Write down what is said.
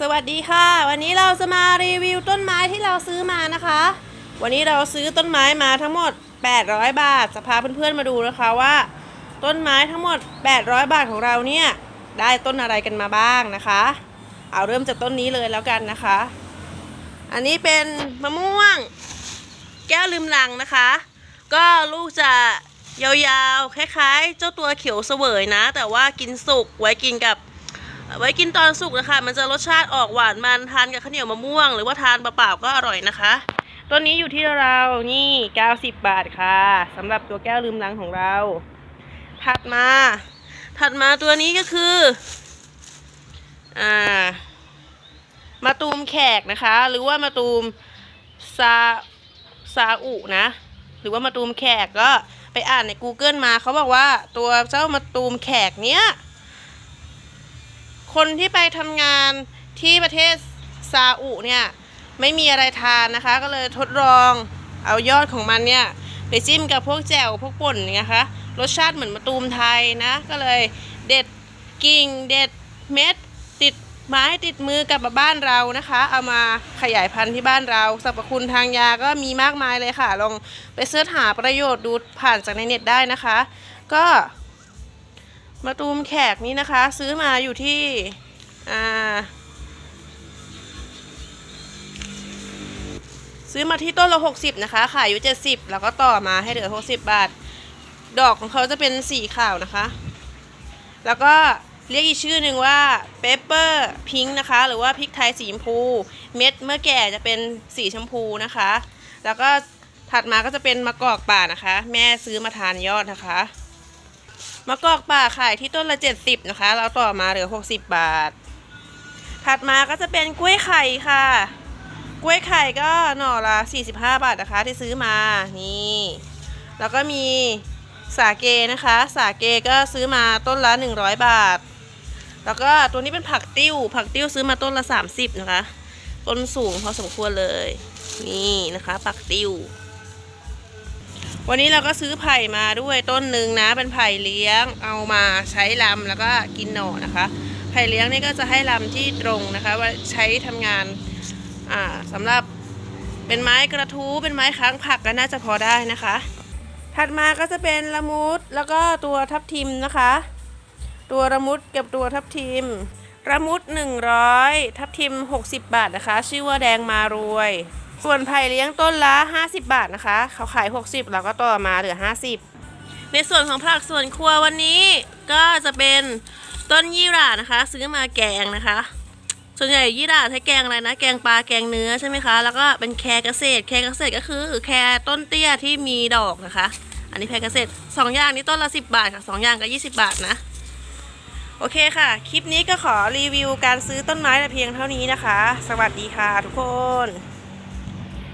สวัสดีค่ะ วันนี้เราจะมารีวิวต้นไม้ที่เราซื้อมานะคะ วันนี้เราซื้อต้นไม้มาทั้งหมด 800 บาท จะพาเพื่อนๆมาดูนะคะว่า ต้นไม้ทั้งหมด 800 บาทของเราเนี่ยได้ต้นอะไรกันมาบ้างนะคะ เอาเริ่มจากต้นนี้เลยแล้วกันนะคะ อันนี้เป็นมะม่วง แก้วลืมลังนะคะ ก็ลูกจะยาวๆคล้ายๆ เจ้าตัวเขียวเสวยนะ แต่ว่ากินสุกไว้กินกับ ไว้กินตอนสุกนะคะ มันจะรสชาติออกหวานมันทานกับข้าวเหนียวมะม่วง หรือว่าทานเปล่าๆก็อร่อยนะคะต้นนี้อยู่ที่เรานี่ 90 บาทค่ะสำหรับตัวแก้วลืมลังของเรา ถัดมา ถัดมาตัวนี้ก็คือ อ่า มาตูมแขกนะคะ หรือว่ามาตูมซาซาอุนะ หรือว่ามาตูมแขกก็ไปอ่านใน Google มาเขาบอกว่าตัวเจ้ามาตูมแขกเนี้ย คนที่ไปทำงานที่ประเทศซาอุเนี่ยไม่มีอะไรทานนะคะ ก็เลยทดลองเอายอดของมันเนี่ยไปจิ้มกับพวกแจ่วพวกป่นอย่างคะรสชาติเหมือนมะตูมไทยนะ ก็เลยเด็ดกิ่งเด็ดเม็ดติดไม้ติดมือกลับมาบ้านเรานะคะ เอามาขยายพันธุ์ที่บ้านเราสรรพคุณทางยาก็มีมากมายเลยค่ะ ลองไปเสิร์ชหาประโยชน์ดูผ่านจากในเน็ตได้นะคะ ก็ มะตูมแขกนี้นะคะ ซื้อมาอยู่ที่อ่าซื้อมาที่ต้นละ60นะคะ ขายอยู่70แล้วก็ต่อมาให้เหลือ60บาท ดอกของเขาจะเป็นสีขาวนะคะ แล้วก็เรียกอีกชื่อหนึ่งว่าเปเปอร์พิงค์นะคะ หรือว่าพริกไทยสีชมพู เม็ดเมื่อแก่จะเป็นสีชมพูนะคะ แล้วก็ถัดมาก็จะเป็นมะกอกป่านะคะ แม่ซื้อมาทานยอดนะคะ มะกอกป่าขายที่ต้นละ 70 นะคะเราต่อมาเหลือ 60 บาท ถัดมาก็จะเป็นกล้วยไข่ค่ะ กล้วยไข่ก็หน่อละ 45 บาทนะคะที่ซื้อมา นี่ แล้วก็มีสาเกนะคะ สาเกก็ซื้อมาต้นละ 100 บาท แล้วก็ตัวนี้เป็นผักติ้ว ผักติ้วซื้อมาต้นละ 30 นะคะ ต้นสูงพอสมควรเลย นี่นะคะ ผักติ้ว วันนี้เราก็ซื้อไผ่มาด้วยต้นหนึ่งนะ เป็นไผ่เลี้ยงเอามาใช้ลำแล้วก็กินหน่อนะคะ ไผ่เลี้ยงนี่ก็จะให้ลำที่ตรงนะคะว่าใช้ทำงานาสำหรับเป็นไม้กระทู้เป็นไม้ค้างผักก็น่าจะพอได้นะคะ ถัดมาก็จะเป็นละมุดแล้วก็ตัวทับทิมนะคะ ตัวละมุดกับตัวทับทิมละมุด 100 ทับทิม 60 บาทนะคะ ชื่อว่าแดงมารวย ส่วนไผ่เลี้ยงต้นละ 50 บาทนะคะ เขาขาย 60 แล้วก็ต่อมาเหลือ 50 ในส่วนของผักส่วนครัววันนี้ก็จะเป็นต้นยี่หร่านะคะ ซื้อมาแกงนะคะ ส่วนใหญ่ยี่หร่าใช้แกงอะไรนะ แกงปลาแกงเนื้อใช่ไหมคะ แล้วก็เป็นแครเกษตร แครเกษตรก็คือแครต้นเตี้ยที่มีดอกนะคะ อันนี้แครเกษตรสองอย่างนี้ต้นละ 10 บาทค่ะสองอย่างก็ 20 บาทนะโอเคค่ะ คลิปนี้ก็ขอรีวิวการซื้อต้นไม้แต่เพียงเท่านี้นะคะ สวัสดีค่ะทุกคน